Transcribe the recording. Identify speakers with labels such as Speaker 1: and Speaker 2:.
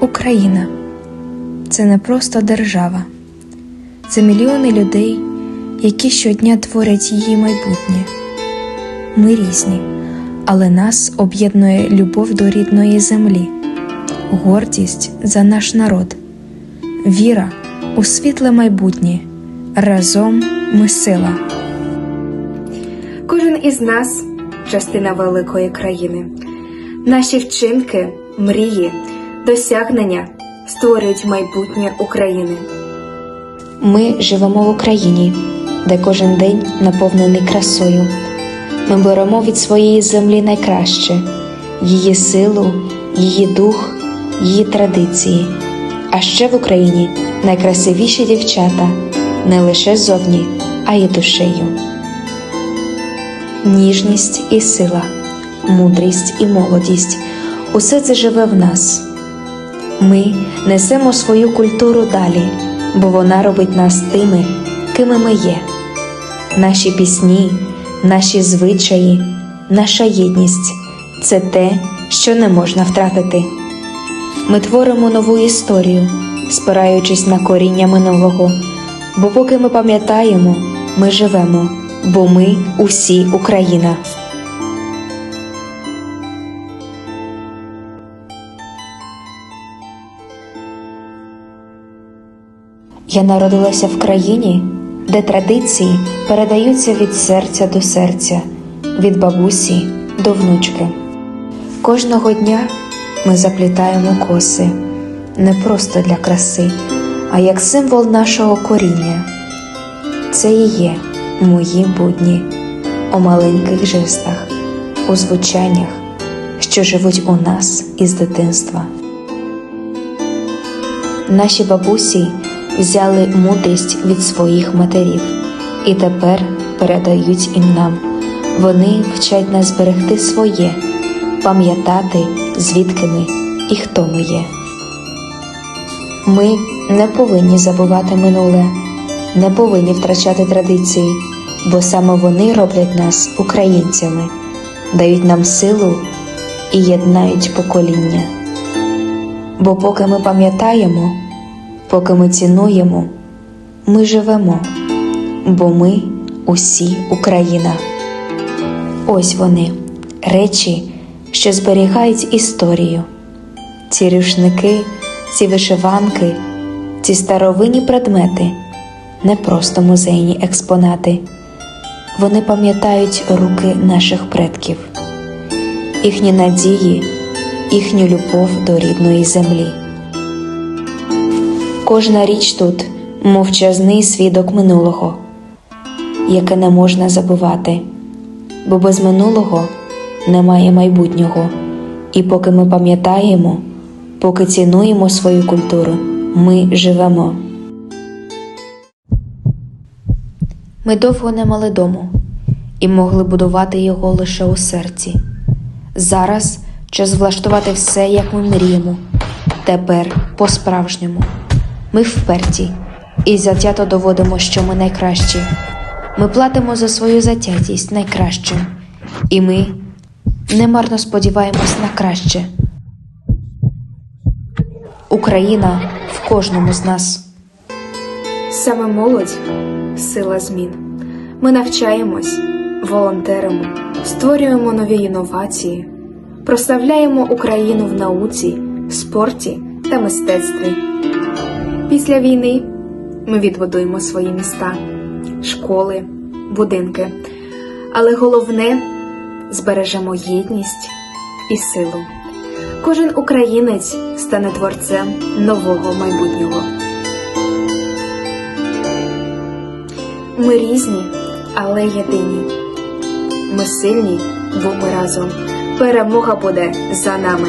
Speaker 1: Україна це не просто держава, це мільйони людей, які щодня творять її майбутнє. Ми різні, але нас об'єднує любов до рідної землі, гордість за наш народ, віра у світле майбутнє. Разом ми сила.
Speaker 2: Кожен із нас частина великої країни. Наші вчинки, мрії, досягнення створюють майбутнє України.
Speaker 3: Ми живемо в Україні, де кожен день наповнений красою. Ми беремо від своєї землі найкраще її силу, її дух, її традиції. А ще в Україні найкрасивіші дівчата не лише зовні, а й душею. Ніжність і сила, мудрість і молодість усе це живе в нас. Ми несемо свою культуру далі, бо вона робить нас тими, кими ми є. Наші пісні, наші звичаї, наша єдність це те, що не можна втратити. Ми творимо нову історію, спираючись на коріння минулого, бо поки ми пам'ятаємо, ми живемо, бо ми усі Україна. Я народилася в країні, де традиції передаються від серця до серця, від бабусі до внучки. Кожного дня ми заплітаємо коси не просто для краси, а як символ нашого коріння. Це і є мої будні у маленьких жестах, у звучаннях, що живуть у нас із дитинства. Наші бабусі взяли мудрість від своїх матерів і тепер передають і нам. Вони вчать нас берегти своє, пам'ятати, звідки ми і хто ми є. Ми не повинні забувати минуле, не повинні втрачати традиції, бо саме вони роблять нас українцями, дають нам силу і єднають покоління. Бо поки ми пам'ятаємо, поки ми цінуємо, ми живемо, бо ми усі Україна. Ось вони, речі, що зберігають історію. Ці рушники, ці вишиванки, ці старовинні предмети не просто музейні експонати. Вони пам'ятають руки наших предків, їхні надії, їхню любов до рідної землі. Кожна річ тут мовчазний свідок минулого, яке не можна забувати, бо без минулого немає майбутнього, і поки ми пам'ятаємо, поки цінуємо свою культуру, ми живемо. Ми довго не мали дому і могли будувати його лише у серці. Зараз час влаштувати все, як ми мріємо. Тепер по-справжньому. Ми вперті і затято доводимо, що ми найкращі. Ми платимо за свою затятість найкращим, і ми немарно сподіваємось на краще. Україна в кожному з нас.
Speaker 2: Саме молодь сила змін. Ми навчаємось, волонтеримо, створюємо нові інновації, прославляємо Україну в науці, спорті та мистецтві. Після війни ми відбудуємо свої міста, школи, будинки, але головне збережемо єдність і силу. Кожен українець стане творцем нового майбутнього. Ми різні, але єдині. Ми сильні, бо ми разом. Перемога буде за нами.